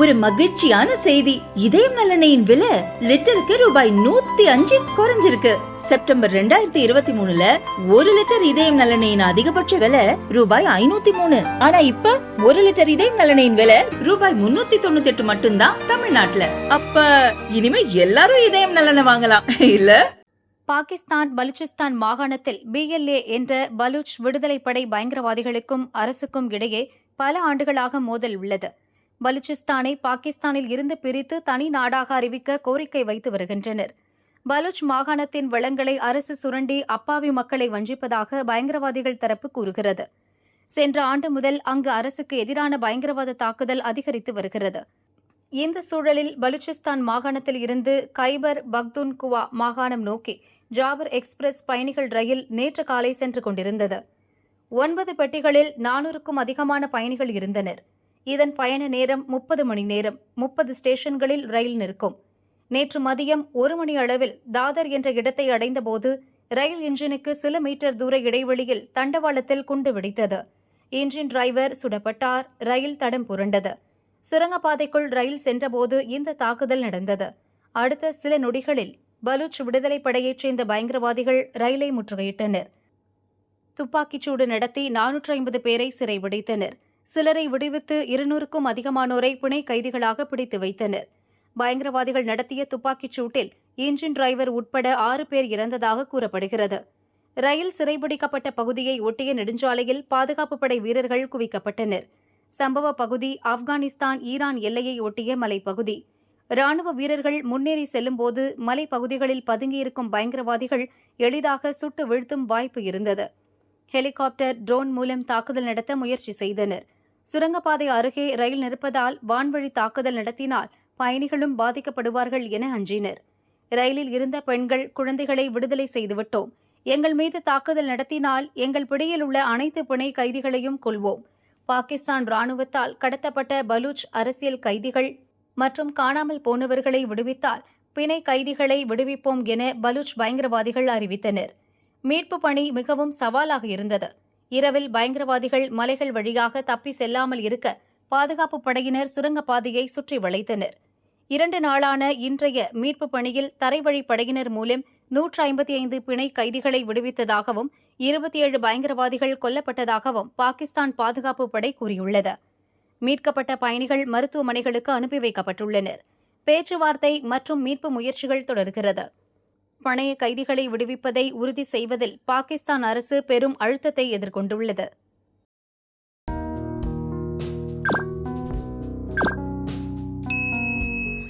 ஒரு மகிழ்ச்சியான செய்தி. இதயம் நலனையின் விலை லிட்டருக்கு ரூபாய் நூத்தி அஞ்சு குறைஞ்சிருக்கு. செப்டம்பர் ரெண்டாயிரத்தி இருபத்தி மூணுல ஒரு லிட்டர் இதயம் நலனையின் அதிகபட்ச விலை ரூபாய் ஐநூத்தி மூணு. ஆனா இப்ப ஒரு லிட்டர் இதயம் நலனையின் விலை ரூபாய் முன்னூத்தி தொண்ணூத்தி எட்டு மட்டும்தான் தமிழ்நாட்டுல. அப்ப இனிமே எல்லாரும் இதயம் நலனை வாங்கலாம் இல்ல? பாகிஸ்தான் பலுச்சிஸ்தான் மாகாணத்தில் பிஎல்ஏ என்ற பலூச் விடுதலைப்படை பயங்கரவாதிகளுக்கும் அரசுக்கும் இடையே பல ஆண்டுகளாக மோதல் உள்ளது. பலுச்சிஸ்தானை பாகிஸ்தானில் இருந்து பிரித்து தனி நாடாக அறிவிக்க கோரிக்கை வைத்து வருகின்றனர். பலூச் மாகாணத்தின் வளங்களை அரசு சுரண்டி அப்பாவி மக்களை வஞ்சிப்பதாக பயங்கரவாதிகள் தரப்பு கூறுகிறது. சென்ற ஆண்டு முதல் அங்கு அரசுக்கு எதிரான பயங்கரவாத தாக்குதல் அதிகரித்து வருகிறது. இந்த சூழலில் பலுச்சிஸ்தான் மாகாணத்தில் இருந்து கைபர் பக்துன்குவா மாகாணம் நோக்கி ஜாபர் எக்ஸ்பிரஸ் பயணிகள் ரயில் நேற்று காலை சென்று கொண்டிருந்தது. ஒன்பது பெட்டிகளில் நானூறுக்கும் அதிகமான பயணிகள் இருந்தனர். இதன் பயண நேரம் முப்பது மணி நேரம். முப்பது ஸ்டேஷன்களில் ரயில் நிற்கும். நேற்று மதியம் ஒரு மணி அளவில் தாதர் என்ற இடத்தை அடைந்தபோது ரயில் இன்ஜினுக்கு சில மீட்டர் தூர இடைவெளியில் தண்டவாளத்தில் குண்டு வெடித்தது. Engine driver சுடப்பட்டார். ரயில் தடம் புரண்டது. சுரங்கப்பாதைக்குள் ரயில் சென்றபோது இந்த தாக்குதல் நடந்தது. அடுத்த சில நொடிகளில் பலூச் விடுதலைப் படையைச் சேர்ந்த பயங்கரவாதிகள் ரயிலை முற்றுகையிட்டனர். துப்பாக்கிச்சூடு நடத்தி நானூற்று ஐம்பது பேரை சிறைபிடித்தனர். சிலரை விடுவித்து இருநூறுக்கும் அதிகமானோரை பிணை கைதிகளாக பிடித்து வைத்தனர். பயங்கரவாதிகள் நடத்திய துப்பாக்கிச் சூட்டில் இன்ஜின் டிரைவர் உட்பட ஆறு பேர் இறந்ததாக கூறப்படுகிறது. ரயில் சிறைபிடிக்கப்பட்ட பகுதியை ஒட்டிய நெடுஞ்சாலையில் பாதுகாப்பு படை வீரர்கள் குவிக்கப்பட்டனர். சம்பவ பகுதி ஆப்கானிஸ்தான் ஈரான் எல்லையை ஒட்டிய மலைப்பகுதி. ராணுவ வீரர்கள் முன்னேறி செல்லும்போது மலைப்பகுதிகளில் பதுங்கியிருக்கும் பயங்கரவாதிகள் எளிதாக சுட்டு வீழ்த்தும் வாய்ப்பு இருந்தது. ஹெலிகாப்டர் ட்ரோன் மூலம் தாக்குதல் நடத்த முயற்சி செய்தனர். சுரங்கப்பாதை அருகே ரயில் நிற்பதால் வான்வழி தாக்குதல் நடத்தினால் பயணிகளும் பாதிக்கப்படுவார்கள் என அஞ்சினர். ரயிலில் இருந்த பெண்கள் குழந்தைகளை விடுதலை செய்துவிட்டோம். எங்கள் மீது தாக்குதல் நடத்தினால் எங்கள் பிடியில் உள்ள அனைத்து பிணை கைதிகளையும் கொள்வோம் பாகிஸ்தான் ராணுவத்தால் கடத்தப்பட்ட பலூச் அரசியல் கைதிகள் மற்றும் காணாமல் போனவர்களை விடுவித்தால் பிணை கைதிகளை விடுவிப்போம் என பலூச் பயங்கரவாதிகள் அறிவித்தனர். மீட்பு பணி மிகவும் சவாலாக இருந்தது. இரவில் பயங்கரவாதிகள் மலைகள் வழியாக தப்பி செல்லாமல் இருக்க பாதுகாப்பு படையினர் சுரங்கப்பாதையை சுற்றி வளைத்தனர். இரண்டு நாளான இன்றைய மீட்பு பணியில் தரைவழி படையினர் மூலம் நூற்று ஐம்பத்தி ஐந்து பிணை கைதிகளை விடுவித்ததாகவும் இருபத்தி ஏழு பயங்கரவாதிகள் கொல்லப்பட்டதாகவும் பாகிஸ்தான் பாதுகாப்பு படை கூறியுள்ளது. மீட்கப்பட்ட பயணிகள் மருத்துவமனைகளுக்கு அனுப்பி வைக்கப்பட்டுள்ளனர். பேச்சுவார்த்தை மற்றும் மீட்பு முயற்சிகள் தொடர்கிறது. பணைய கைதிகளை விடுவிப்பதை உறுதி செய்வதில் பாகிஸ்தான் அரசு பெரும் அழுத்தத்தை எதிர்கொண்டுள்ளது.